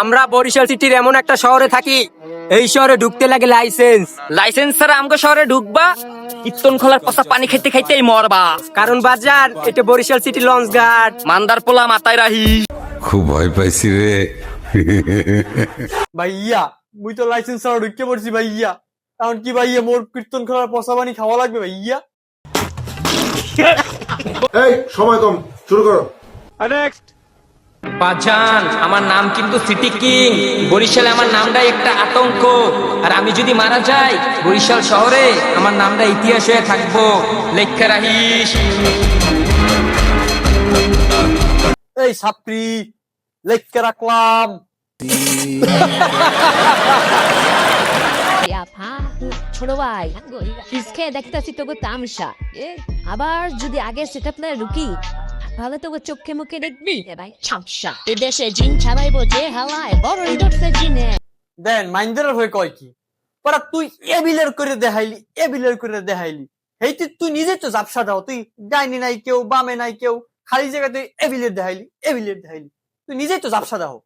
আমরা বরিশাল সিটির এমন একটা শহরে থাকি এই শহরে ঢুকতে লাগে লাইসেন্স। লাইসেন্স ছাড়া আমগো শহরে ঢুকবা কীর্তন খোলার পচা পানি খেতে খাইতেই মরবা। কারণ বাজার এটা বরিশাল সিটি লঞ্চ ঘাট। মান্দার পোলা মাথায় রাহি। খুব ভয় পাইছি রে। ভাইয়া মুই তো লাইসেন্স ছাড়া ঢুকে পড়ছি ভাইয়া। এখন কি ভাইয়া মোর কীর্তন খোলার পশা পানি খাওয়া লাগবে ভাইয়া? এই সময় কম শুরু করো। বাজান আমার নাম কিন্তু সিটি কিং। বরিশালে আমার নামটাই একটা আতঙ্ক। আর আমি যদি মারা যাই বরিশাল শহরে আমার নামটা ইতিহাস হয়ে থাকব। লেখা রাহিস। এই ছাত্রী লেখকে রাখলাম। ছোট ভাই খেয়ে দেখতেছি তোকে তামসা। আবার যদি আগে সেটা প্লেয়ার রুকি? তাহলে তোকে চোখে মুখে দেখবি? এ ভাই এদেশে জিন ছাড়াইবো যে হাওয়ায় বড় ধরছে জিনে। দেন মাইন্দের হয়ে কয় কি? পরা তুই এবিলের করে দেখাইলি এবিলের করে দেখাইলি। এই তুই তুই নিজে তো জাপসা দাও তুই ডাইনি নাই কেউ বামে নাই কেউ খালি জায়গায় তুই এবিলের দেখাইলি এবিলের দেখাইলি। তুই নিজেই তো জাপসা দাও।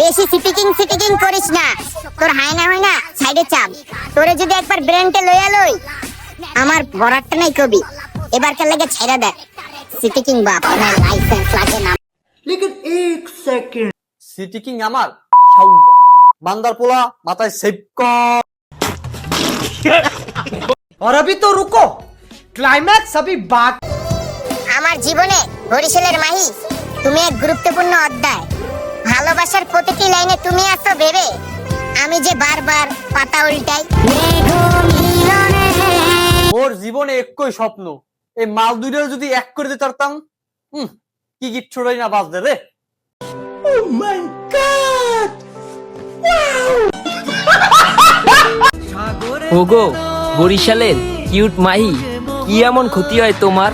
বেশি সিটিকিং সিটিকিং করিস না। তোর হাই না হয় না সাইডে চাপ। তোরে যদি একবার ব্রেনটে লইয়া লই আমার বরাটটা নাই কবি। এবার কার লাগে ছেড়ে দেখ সিটিকিং বাপ আমার লাইসেন্স লাগে না সিটি কিং আমার শাউজা মান্দার পোলা মাথায় সেভ কর और अभी तो रुको क्लाइमैक्स अभी बाकी আমার জীবনে বরিশালের মাহি তুমি এক গুরুত্বপূর্ণ অধ্যায় ভালোবাসার প্রতিটি লাইনে তুমি আছো ভেবে আমি যে বারবার পাতা উল্টাই ওর জীবনে একই স্বপ্ন এই মাল দুইটা যদি এক করে দিতে পারতাম হুম কি গিট ছোড়াই না বাজতে রে। ওগো বরিশালের কিউট মাহি কি এমন ক্ষতি হয় তোমার?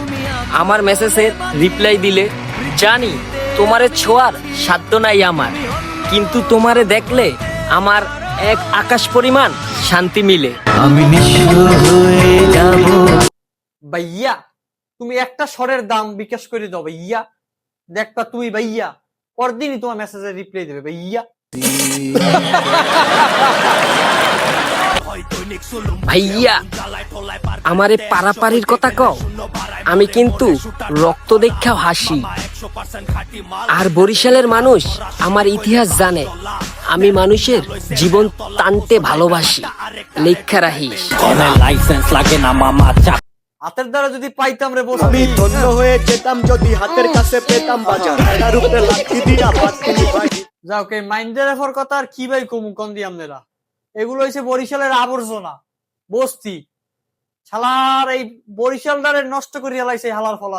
আমার মেসেজের রিপ্লাই দিলে জানি তোমারে ছোঁয়ার সাধ্য নাই আমার। কিন্তু তোমারে দেখলে আমার এক আকাশ পরিমাণ শান্তি মিলে। ভাইয়া তুমি একটা স্বরের দাম বিকাশ করে দাও ভাইয়া। দেখবা তুমি ভাইয়া পরদিনই তোমার মেসেজের রিপ্লাই দেবে ভাইয়া। ভাইয়া আমারে পারাপারির কথা কও। আমি কিন্তু রক্ত দেখাও হাসি। আর বরিশালের মানুষ আমার ইতিহাস জানে। আমি মানুষের জীবন টানতে ভালোবাসি। লেখা রাহিস। হাতের দ্বারা যদি পাইতাম রে বস আমি ধন্য হয়ে যেতাম যদি হাতের কাছে পেতাম বাজার। তার উপরে লাঠি দিয়া পাটকুনি যাও কে মাইন্ডের রেফার কথা আর কি ভাই কমু কম দি আপনারা এগুলো হইছে বরিশালের আবর্জনা বস্তি। শালার এই বরিশালদারে নষ্ট করিয়া লাইছে হালার ফলা